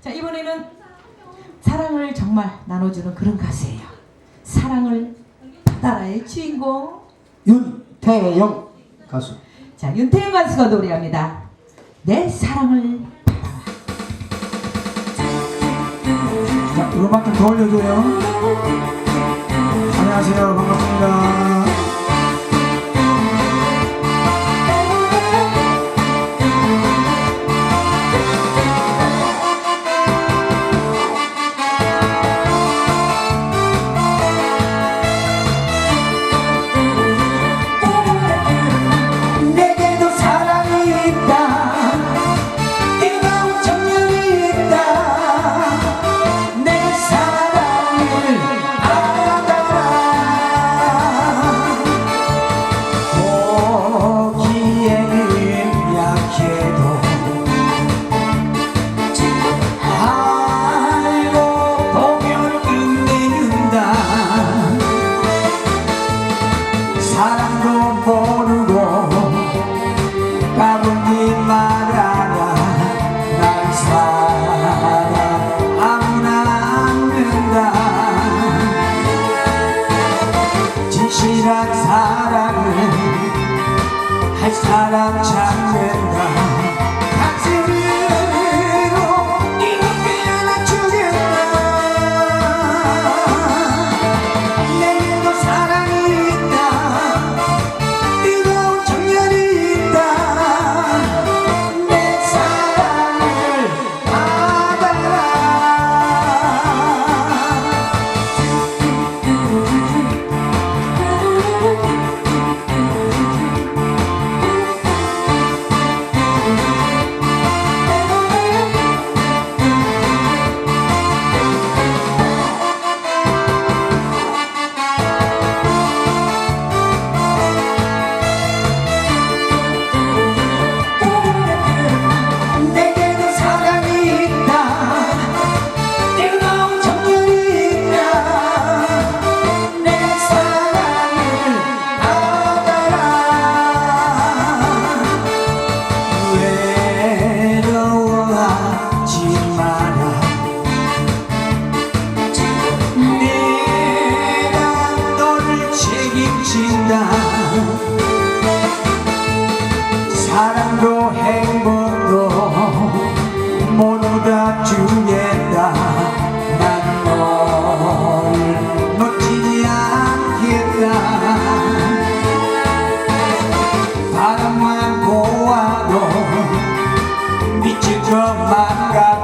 자 이번에는 사랑을 정말 나눠주는 그런 가수예요. 사랑을 받아라의 주인공. 윤태영 가수. 자 윤태영 가수가 노래합니다. 내 사랑을 자, 음악 좀더 올려줘요. 안녕하세요. 반갑습니다. 모르고 까불지 말아라 날 사랑 아무나 안는다. 진실한 사랑을 할 사람 찾는다 있다. 사랑도 행복도 모두 다 주겠다. 난 너를 놓치지 않겠다. 바람만 보아도 빛이 것만 같